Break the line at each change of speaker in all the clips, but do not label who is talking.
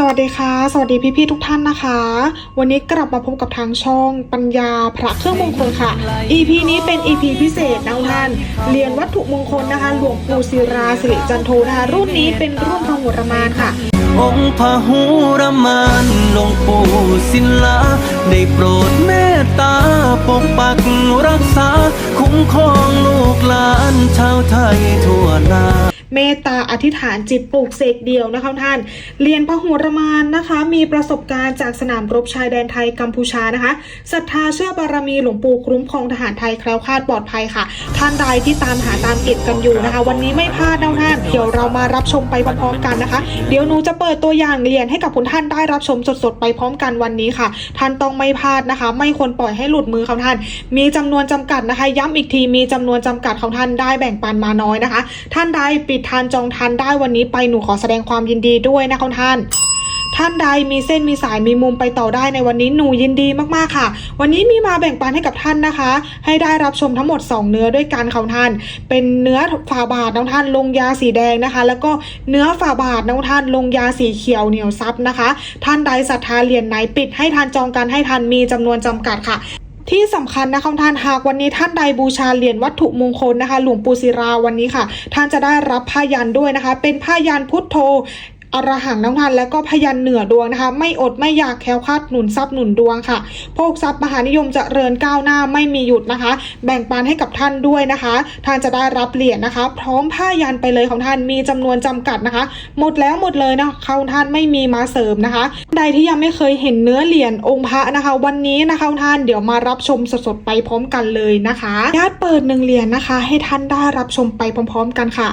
สวัสดีค่ะ สวัสดีพี่ๆทุกท่านนะคะ วันนี้กลับมาพบกับทางช่องปัญญาพระเครื่องมงคลค่ะ EP นี้เป็น EP พิเศษนะท่านเรียนวัตถุมงคลนะคะ หลวงปู่ศิราสิริจันโทนะคะรุ่นนี้เป็นรุ่นพระหุรมานค่ะ
องค์พระหุรมานหลวงปู่ศิลาได้โปรดเมตตาปกปักรักษา คุ้มครองลูกหลานชาวไทยทั่วนา
เมตตาอธิษฐานจิตปลูกเสกเดียวนะคะท่าน เรียนพหุรมานนะคะ มีประสบการณ์จากสนามรบชายแดนไทยกัมพูชานะคะศรัทธาเชื่อบารมีหลวงปู่คุ้มครองทหารไทยแคล้วคลาดปลอดภัยค่ะ ท่านใดที่ตามหาตามเก็บกันอยู่นะคะ วันนี้ไม่พลาดนะท่านเดี๋ยวเรามารับชมไปพร้อมๆกันนะคะ เดี๋ยวหนูจะเปิดตัวอย่างเรียนให้กับคุณท่านได้รับชมสดๆไปพร้อมกันวันนี้ค่ะ ท่านต้องไม่พลาดนะคะ ไม่ควรปล่อยให้หลุดมือของท่าน มีจำนวนจำกัดนะคะ ย้ำอีกทีมีจำนวนจำกัดของท่านได้แบ่งปันมาน้อยนะคะ ท่านใดปิดทานจองทานได้วันนี้ไปหนูขอแสดงความยินดีด้วยนะคะท่านท่านใดมีเส้นมีสายมีมุมไปต่อได้ในวันนี้หนูยินดีมากๆค่ะ วันนี้มีมาแบ่งปันให้กับท่านนะคะ ให้ได้รับชมทั้งหมด 2 เนื้อด้วยกันของท่าน เป็นเนื้อฝาบาทน้องท่านลงยาสีแดงนะคะ แล้วก็เนื้อฝาบาทน้องท่านลงยาสีเขียวเหนียวซับนะคะ ท่านใดศรัทธาเหรียญไหนปิดให้ทานจองกันให้ทันมีจำนวนจำกัดค่ะ ที่สำคัญนะคะท่านหากวันนี้ท่านใดบูชาเหรียญวัตถุมงคลนะคะ หลวงปู่ศิราวันนี้ค่ะ ท่านจะได้รับผ้ายันด้วยนะคะ เป็นผ้ายันพุทโธ อรหังน้ำทันแล้วก็พยันเหนือดวงนะคะ ไม่อดไม่อยากแคล้วคลาดหนุนทรัพย์หนุนดวงค่ะโภคทรัพย์มหานิยมเจะเริญก้าวหน้าไม่มีหยุดนะคะ แบ่งปันให้กับท่านด้วยนะคะ ท่านจะได้รับเหรียญนะคะ พร้อมผ้ายันไปเลยของท่านมีจำนวนจำกัดนะคะ หมดแล้วหมดเลยนะเขาท่านไม่มีมาเสริมนะคะ ใดที่ยังไม่เคยเห็นเนื้อเหรียญองค์พระนะคะ วันนี้นะคะท่านเดี๋ยวมารับชมสดๆไปพร้อมกันเลยนะคะญาติเปิดหนึ่งเหรียญนะคะ ให้ท่านได้รับชมไปพร้อม ๆ กันค่ะ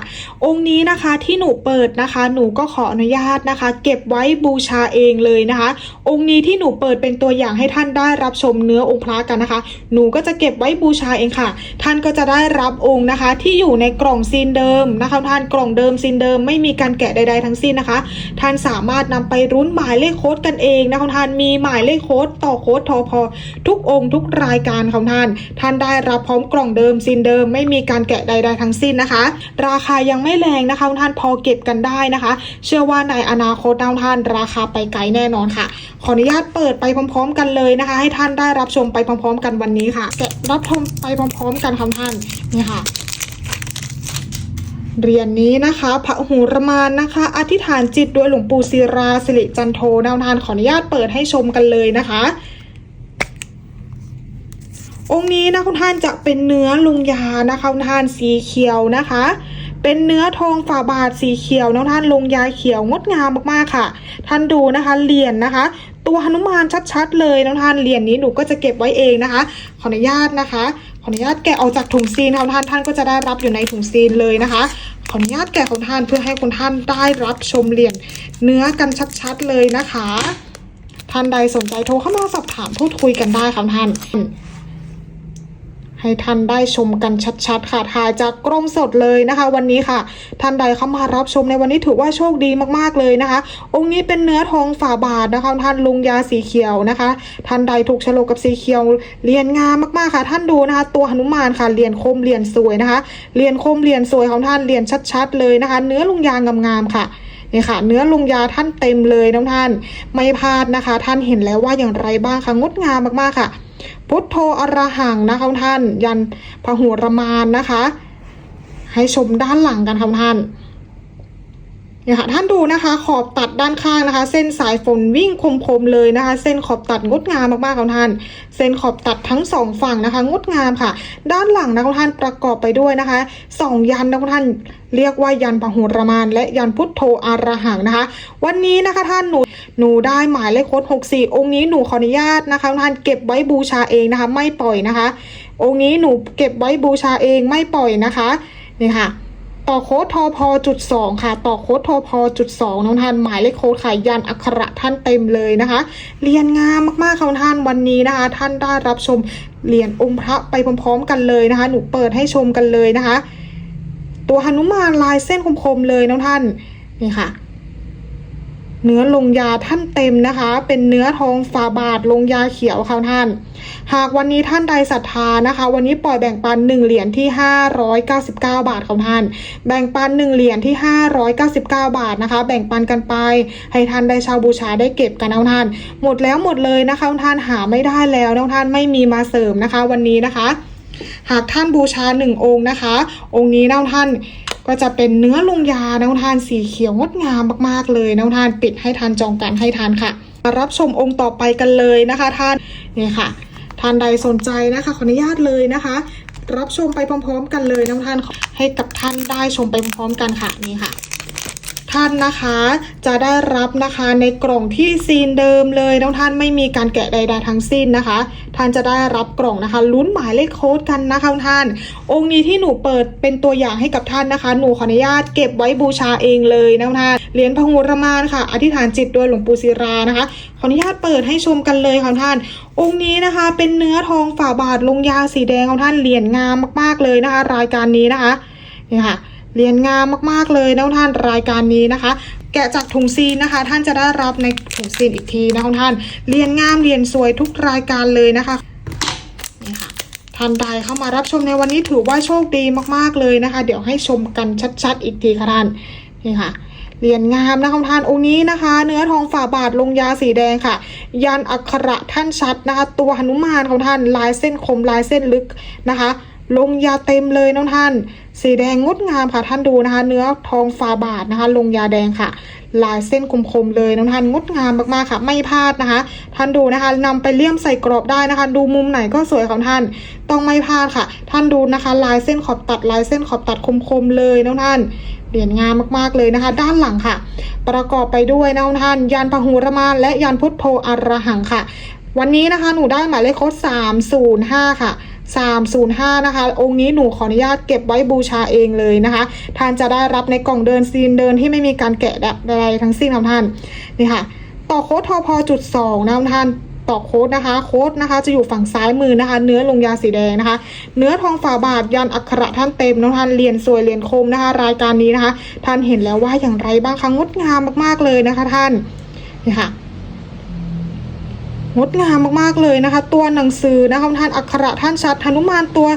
องค์นี้นะคะที่หนูเปิดนะคะ หนูก็ขออนุญาตนะคะ เก็บไว้บูชาเองเลยนะคะ องค์นี้ที่หนูเปิดเป็นตัวอย่างให้ท่านได้รับชมเนื้อองค์พระกันนะคะ หนูก็จะเก็บไว้บูชาเองค่ะ ท่านก็จะได้รับองค์นะคะ ที่อยู่ในกล่องซีนเดิมนะคะ ท่านกล่องเดิมซีนเดิมไม่มีการแกะใด ๆ ทั้งสิ้นนะคะ ท่านสามารถนำไปรุ้นหมายเลขโค้ดกันเองนะคะท่านมีหมายเลขโค้ดต่อโค้ดทอพอทุกองค์ทุกรายการของท่าน ท่านได้รับพร้อมกล่องเดิมซีนเดิม ไม่มีการแกะใด ๆ ทั้งสิ้นนะคะ ราคายังไม่แรงนะคะท่านพอเก็บกันได้นะคะ เชื่อว่าว่าในอนาคตท่านราคาไปไกลแน่นอนค่ะ ขออนุญาตเปิดไปพร้อม ๆ กันเลยนะคะ ให้ท่านได้รับชมไปพร้อม ๆ กันวันนี้ค่ะแกะรับชมไปพร้อม ๆ กันค่ะท่านนี่ค่ะเรียญนี้นะคะพระหูรมานนะคะ อธิษฐานจิตด้วยหลวงปู่ศิราสิริจันโทดาวทานขออนุญาตเปิดให้ชมกันเลยนะคะ องค์นี้นะคุณท่านจะเป็นเนื้อลุงยานะคะคุณท่านสีเขียวนะคะ เป็นเนื้อทองฝ่าบาทสีเขียวน้องท่านลงยาเขียวงดงามมากๆค่ะ ท่านดูนะคะเหรียญนะคะ ตัวหนุมานชัดๆ เลยน้องท่านเหรียญนี้หนูก็จะเก็บไว้เองนะคะ ขออนุญาตนะคะขออนุญาตแกะออกจากถุงซีนของท่านท่านก็จะได้รับอยู่ในถุงซีนเลยนะคะขออนุญาตแกะของท่านเพื่อให้คุณท่านได้รับชมเหรียญเนื้อกันชัดๆเลยนะคะ ท่านใดสนใจโทรเข้ามาสอบถามพูดคุยกันได้ค่ะท่าน ให้ท่านได้ชมกันชัดๆ ค่ะถ่ายจากกล้องสดเลยนะคะ วันนี้ค่ะ ท่านใดเข้ามารับชมในวันนี้ถือว่าโชคดีมากๆเลยนะคะ องค์นี้เป็นเนื้อทองฝาบาทนะคะ ท่านลุงยาสีเขียวนะคะ ท่านใดถูกฉลกกับสีเขียวเรียนงามมากๆค่ะ ท่านดูนะคะ ตัวหนุมานค่ะเรียนคมเรียนสวยนะคะเรียนคมเรียนสวยของท่านเรียนชัด ๆ เลยนะคะ เนื้อลุงยางามๆค่ะนี่ค่ะเนื้อลุงยาท่านเต็มเลยน้องท่าน ไม่พลาดนะคะ ท่านเห็นแล้วว่าอย่างไรบ้างคะงดงามมากๆค่ะ พุทโธอรหังนะคะท่าน ยันพหุรมานนะคะ ให้ชมด้านหลังกันค่ะท่านเนี่ยค่ะท่านดูนะคะ ขอบตัดด้านข้างนะคะ เส้นสายฝนวิ่งคมๆเลยนะคะ เส้นขอบตัดงดงามมากๆค่ะท่าน เส้นขอบตัดทั้งสองฝั่งนะคะ งดงามค่ะ ด้านหลังนะคะท่านประกอบไปด้วยนะคะสองยันนะคะท่านเรียกว่ายันพหุรมาน และยันพุทโธอารหังนะคะ วันนี้นะคะท่านหนู หนูได้หมายเลขโค้ด64 องค์นี้หนูขออนุญาตนะคะท่านเก็บไว้บูชาเองนะคะ ไม่ปล่อยนะคะ องค์นี้หนูเก็บไว้บูชาเองไม่ปล่อยนะคะนี่ค่ะต่อโค้ดทอพอจุดสองค่ะ ต่อโค้ดทอพอจุดสองน้องท่านหมายเลขโค้ดขายยันอักขระท่านเต็มเลยนะคะ เรียนงามมากๆค่ะท่านวันนี้นะคะ ท่านได้รับชมเหรียญองค์พระไปพร้อมๆ กันเลยนะคะ หนูเปิดให้ชมกันเลยนะคะ ตัวหนุมานลายเส้นคมๆเลยน้องท่านนี่ค่ะ เนื้อลงยาท่านเต็มนะคะ เป็นเนื้อทองฝาบาทลงยาเขียวค่ะท่าน หากวันนี้ท่านใดศรัทธานะคะ วันนี้ปล่อยแบ่งปัน 1 เหรียญที่ 599 บาทของท่าน แบ่งปัน 1 เหรียญที่ 599 บาทนะคะ แบ่งปันกันไป ให้ท่านได้ชาวบูชาได้เก็บกันนะท่าน หมดแล้วหมดเลยนะคะท่านหาไม่ได้แล้วท่านไม่มีมาเสริมนะคะ วันนี้นะคะ หากท่านบูชาหนึ่งองค์นะคะ องค์นี้นะท่าน ก็จะเป็นเนื้อลงยาน้ำทานสีเขียวงดงามมากๆเลยน้ำทานปิดให้ทานจองการให้ทานค่ะมารับชมองค์ต่อไปกันเลยนะคะท่านนี่ค่ะท่านใดสนใจนะคะขออนุญาตเลยนะคะ รับชมไปพร้อม ๆ กันเลยน้ำทานให้กับท่านได้ชมไปพร้อมๆกันค่ะนี่ค่ะ ท่านนะคะ จะได้รับนะคะในกล่องที่ซีนเดิมเลยน้องท่านไม่มีการแกะใดๆทั้งสิ้นนะคะ ท่านจะได้รับกล่องนะคะลุ้นหมายเลขโค้ดกันนะคะท่าน องค์นี้ที่หนูเปิดเป็นตัวอย่างให้กับท่านนะคะ หนูขออนุญาตเก็บไว้บูชาเองเลยนะท่านเหรียญพหุรมานค่ะ อธิษฐานจิตโดยหลวงปู่ศิรานะคะขออนุญาตเปิดให้ชมกันเลยค่ะท่าน องค์นี้นะคะ เป็นเนื้อทองฝ่าบาทลงยาสีแดงของท่านเหรียญงามมากๆเลยนะคะ รายการนี้นะคะนี่ค่ะ เรียนงามมากๆเลยนะท่านรายการนี้นะคะ แกะจากถุงซีนนะคะ ท่านจะได้รับในถุงซีนอีกทีนะคะท่านเรียนงามเรียนสวยทุกรายการเลยนะคะนี่ค่ะท่านใดเข้ามารับชมในวันนี้ถือว่าโชคดีมากๆเลยนะคะ เดี๋ยวให้ชมกันชัดๆ อีกทีค่ะท่านนี่ค่ะเรียนงามนะคะท่านองค์นี้นะคะ เนื้อทองฝ่าบาทลงยาสีแดงค่ะ ยันอักขระท่านชัดนะคะ ตัวหนุมานของท่านลายเส้นคมลายเส้นลึกนะคะ ลงยาเต็มเลยน้องท่าน สีแดงงดงามค่ะท่านดูนะคะ เนื้อทองฟ้าบาทนะคะ ลงยาแดงค่ะ ลายเส้นคมๆเลยน้องท่านงดงามมากๆค่ะ ไม่พลาดนะคะ ท่านดูนะคะนำไปเลี่ยมใส่กรอบได้นะคะ ดูมุมไหนก็สวยของท่าน ต้องไม่พลาดค่ะ ท่านดูนะคะ ลายเส้นขอบตัดลายเส้นขอบตัดคมๆเลยน้องท่านเหรียญงามมากๆเลยนะคะ ด้านหลังค่ะ ประกอบไปด้วยน้องท่าน ยานพหูรมานและยานพุทโธอรหังค่ะ วันนี้นะคะหนูได้หมายเลขโค้ด305 ค่ะ 305 นะคะ องค์นี้หนูขออนุญาตเก็บไว้บูชาเองเลยนะคะ ท่านจะได้รับในกล่องเดินซีนเดินที่ไม่มีการแกะใดๆทั้งสิ้นของท่านนี่ค่ะ ต่อโค้ดทอพอจุดสองนะท่านต่อโค้ดนะคะ โค้ดนะคะ จะอยู่ฝั่งซ้ายมือนะคะ เนื้อลงยาสีแดงนะคะ เนื้อทองฝาบาทยันอักขระท่านเต็มน้องท่านเรียนสวยเรียนคมนะคะ รายการนี้นะคะ ท่านเห็นแล้วว่าอย่างไรบ้างคะงดงามมากๆเลยนะคะ ท่านนี่ค่ะ งดงามมากๆเลยนะคะ ตัวหนังสือนะคะท่านอักขระท่านชัดหนุมานตัว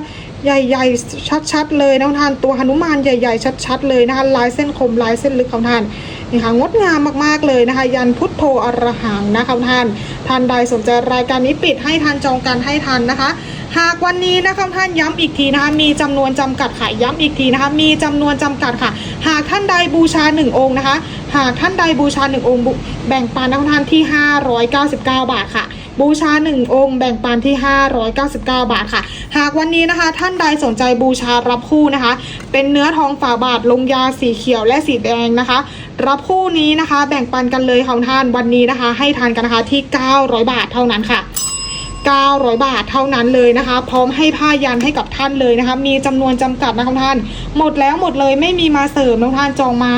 ใหญ่ๆ ชัดๆ เลยนะคะท่านตัวหนุมานใหญ่ ๆ ชัดๆ เลยนะคะลายเส้นคมลายเส้นลึกของท่านนี่ค่ะงดงามมากๆเลยนะคะ ยันพุทโธอรหังนะคะท่านท่านใดสนใจรายการนี้ปิดให้ทันจองกันให้ทันนะคะ หากวันนี้นะคะท่านย้ำอีกทีนะคะมีจำนวนจำกัดค่ะย้ำอีกทีนะคะมีจำนวนจำกัดค่ะ หากท่านใดบูชาหนึ่งองค์นะคะ หากท่านใดบูชาหนึ่งองค์ แบ่งปันนะคะท่านที่ 599 บาทค่ะ บูชา 1 องค์ แบ่งปันที่ 599 บาทค่ะ หากวันนี้นะคะ ท่านใดสนใจบูชารับคู่นะคะ เป็นเนื้อทองฝาบาทลงยาสีเขียวและสีแดงนะคะ รับคู่นี้นะคะ แบ่งปันกันเลยของท่านวันนี้นะคะ ให้ทานกันนะคะที่ 900 บาทเท่านั้นค่ะ900 บาทเท่านั้นเลยนะคะ พร้อมให้ผ้ายันให้กับท่านเลยนะคะ มีจำนวนจำกัดนะคะท่าน หมดแล้วหมดเลยไม่มีมาเสริมน้องท่านจองมา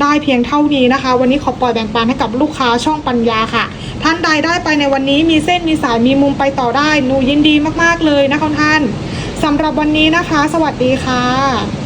ได้เพียงเท่านี้นะคะ วันนี้ขอปล่อยแบ่งปันให้กับลูกค้าช่องปัญญาค่ะ ท่านใดได้ไปในวันนี้มีเส้นมีสายมีมุมไปต่อได้หนูยินดีมากๆเลยนะคะท่านสำหรับวันนี้นะคะ สวัสดีค่ะ